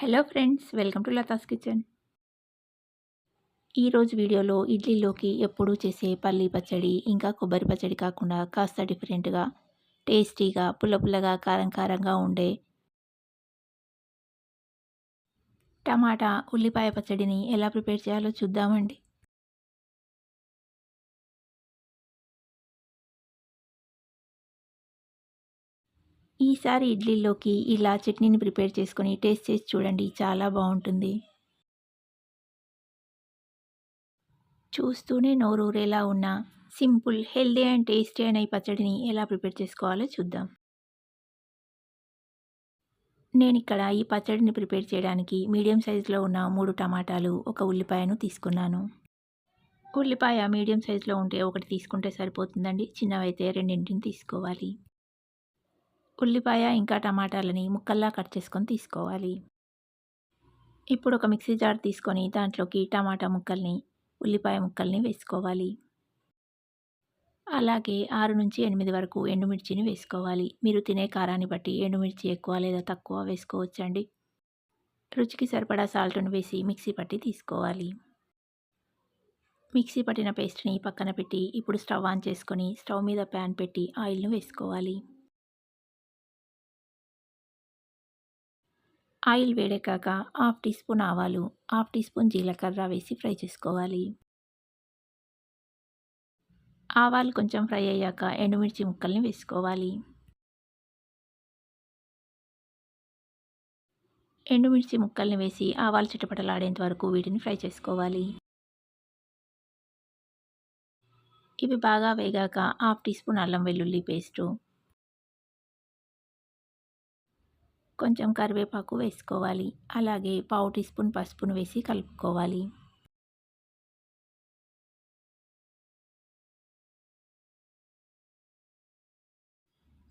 Hello friends welcome to Latha's kitchen. ఈరోజు వీడియోలో ఇడ్లీలోకి ఎప్పుడూ చేసే పల్లి పచ్చడి ఇంకా కొబ్బరి పచ్చడి కాకుండా కాస్త డిఫరెంట్గా టేస్టీగా పుల్ల పుల్లగా కారం కారంగా ఉండే టమాటా ఉల్లిపాయ పచ్చడిని ఎలా ప్రిపేర్ చేయాలో చూద్దామండి. ఈసారి ఇడ్లీలోకి ఇలా చట్నీని ప్రిపేర్ చేసుకొని టేస్ట్ చేసి చూడండి. చాలా బాగుంటుంది. చూస్తూనే నోరూరేలా ఉన్న సింపుల్ హెల్దీ అండ్ టేస్టీ అయిన ఈ పచ్చడిని ఎలా ప్రిపేర్ చేసుకోవాలో చూద్దాం. నేను ఇక్కడ ఈ పచ్చడిని ప్రిపేర్ చేయడానికి మీడియం సైజులో ఉన్న మూడు టమాటాలు ఒక ఉల్లిపాయను తీసుకున్నాను. ఉల్లిపాయ మీడియం సైజులో ఉంటే ఒకటి తీసుకుంటే సరిపోతుందండి. చిన్నవైతే రెండింటిని తీసుకోవాలి. ఉల్లిపాయ ఇంకా టమాటాలని ముక్కల్లా కట్ చేసుకొని తీసుకోవాలి. ఇప్పుడు ఒక మిక్సీ జార్ తీసుకొని దాంట్లోకి టమాటా ముక్కల్ని ఉల్లిపాయ ముక్కల్ని వేసుకోవాలి. అలాగే ఆరు నుంచి ఎనిమిది వరకు ఎండుమిర్చిని వేసుకోవాలి. మీరు తినే కారాన్ని బట్టి ఎండుమిర్చి ఎక్కువ లేదా తక్కువ వేసుకోవచ్చండి. రుచికి సరిపడా సాల్ట్ను వేసి మిక్సీ పట్టి తీసుకోవాలి. మిక్సీ పట్టిన పేస్ట్ని పక్కన పెట్టి ఇప్పుడు స్టవ్ ఆన్ చేసుకొని స్టవ్ మీద ప్యాన్ పెట్టి ఆయిల్ను వేసుకోవాలి. ఆయిల్ వేడెక్కాక హాఫ్ టీ స్పూన్ ఆవాలు హాఫ్ టీ స్పూన్ జీలకర్ర వేసి ఫ్రై చేసుకోవాలి. ఆవాలు కొంచెం ఫ్రై అయ్యాక ఎండుమిర్చి ముక్కల్ని వేసుకోవాలి. ఎండుమిర్చి ముక్కల్ని వేసి ఆవాలు చిటపటలాడేంత వరకు వీటిని ఫ్రై చేసుకోవాలి. ఇవి బాగా వేగాక హాఫ్ టీ స్పూన్ అల్లం వెల్లుల్లి పేస్టు కొంచెం కరివేపాకు వేసుకోవాలి. అలాగే పావు టీ స్పూన్ పసుపును వేసి కలుపుకోవాలి.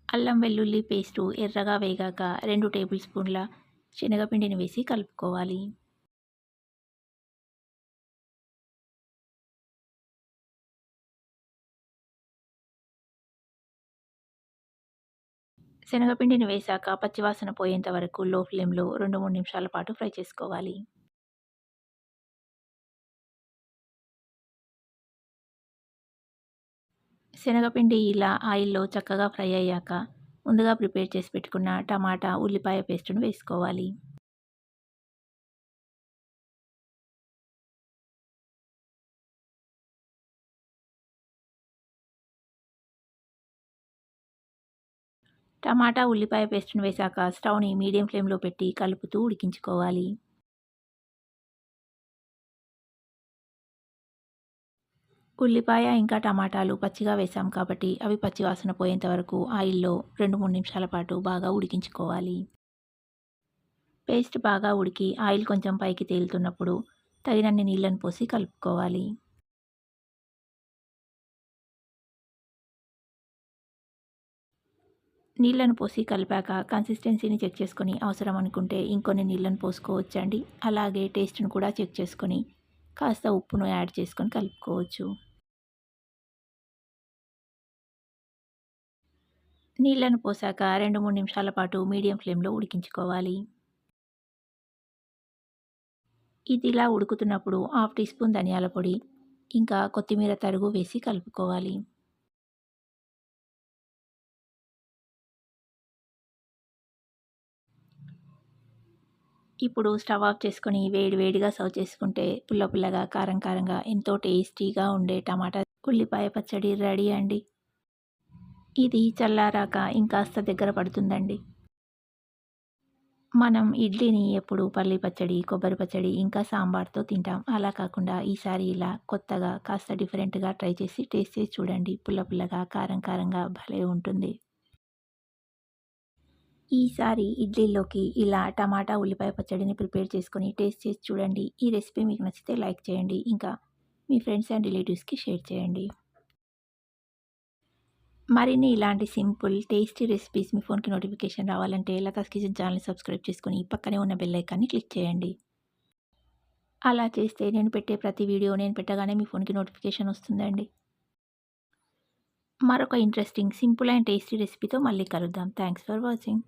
అల్లం వెల్లుల్లి పేస్టు ఎర్రగా వేగాక రెండు టేబుల్ స్పూన్ల శనగపిండిని వేసి కలుపుకోవాలి. శనగపిండిని వేశాక పచ్చివాసన పోయేంత వరకు లో ఫ్లేమ్లో రెండు మూడు నిమిషాల పాటు ఫ్రై చేసుకోవాలి. శనగపిండి ఇలా ఆయిల్లో చక్కగా ఫ్రై అయ్యాక ముందుగా ప్రిపేర్ చేసి పెట్టుకున్న టమాటా ఉల్లిపాయ పేస్టును వేసుకోవాలి. టమాటా ఉల్లిపాయ పేస్ట్ని వేశాక స్టవ్ని మీడియం ఫ్లేమ్లో పెట్టి కలుపుతూ ఉడికించుకోవాలి. ఉల్లిపాయ ఇంకా టమాటాలు పచ్చిగా వేసాం కాబట్టి అవి పచ్చివాసన పోయేంత వరకు ఆయిల్లో రెండు మూడు నిమిషాల పాటు బాగా ఉడికించుకోవాలి. పేస్ట్ బాగా ఉడికి ఆయిల్ కొంచెం పైకి తేలుతున్నప్పుడు తగినన్ని నీళ్ళను పోసి కలుపుకోవాలి. నీళ్ళను పోసి కలిపాక కన్సిస్టెన్సీని చెక్ చేసుకొని అవసరం అనుకుంటే ఇంకొన్ని నీళ్ళను పోసుకోవచ్చండి. అలాగే టేస్ట్ను కూడా చెక్ చేసుకొని కాస్త ఉప్పును యాడ్ చేసుకొని కలుపుకోవచ్చు. నీళ్ళను పోసాక రెండు మూడు నిమిషాల పాటు మీడియం ఫ్లేమ్లో ఉడికించుకోవాలి. ఇది ఇలా ఉడుకుతున్నప్పుడు హాఫ్ టీ స్పూన్ ధనియాల పొడి ఇంకా కొత్తిమీర తరుగు వేసి కలుపుకోవాలి. ఇప్పుడు స్టవ్ ఆఫ్ చేసుకొని వేడి వేడిగా సర్వ్ చేసుకుంటే పుల్ల పుల్లగా కారం కారంగా ఎంతో టేస్టీగా ఉండే టమాటా ఉల్లిపాయ పచ్చడి రెడీ అండి. ఇది చల్లారాక ఇంకాస్త దగ్గర పడుతుందండి. మనం ఇడ్లీని ఎప్పుడు పల్లి పచ్చడి కొబ్బరి పచ్చడి ఇంకా సాంబార్తో తింటాం. అలా కాకుండా ఈసారి ఇలా కొత్తగా కాస్త డిఫరెంట్గా ట్రై చేసి టేస్ట్ చేసి చూడండి. పుల్ల పుల్లగా కారం కారంగా భలే ఉంటుంది. ఈసారి ఇడ్లీలోకి ఇలా టమాటా ఉల్లిపాయ పచ్చడిని ప్రిపేర్ చేసుకొని టేస్ట్ చేసి చూడండి. ఈ రెసిపీ మీకు నచ్చితే లైక్ చేయండి. ఇంకా మీ ఫ్రెండ్స్ అండ్ రిలేటివ్స్కి షేర్ చేయండి. మరిన్ని ఇలాంటి సింపుల్ టేస్టీ రెసిపీస్ మీ ఫోన్కి నోటిఫికేషన్ రావాలంటే లతాస్ కిచెన్ ఛానల్ని సబ్స్క్రైబ్ చేసుకుని పక్కనే ఉన్న బెల్ ఐకాన్ని క్లిక్ చేయండి. అలా చేస్తే నేను పెట్టే ప్రతి వీడియో నేను పెట్టగానే మీ ఫోన్కి నోటిఫికేషన్ వస్తుందండి. మరొక ఇంట్రెస్టింగ్ సింపుల్ అండ్ టేస్టీ రెసిపీతో మళ్ళీ కలుద్దాం. Thanks for watching.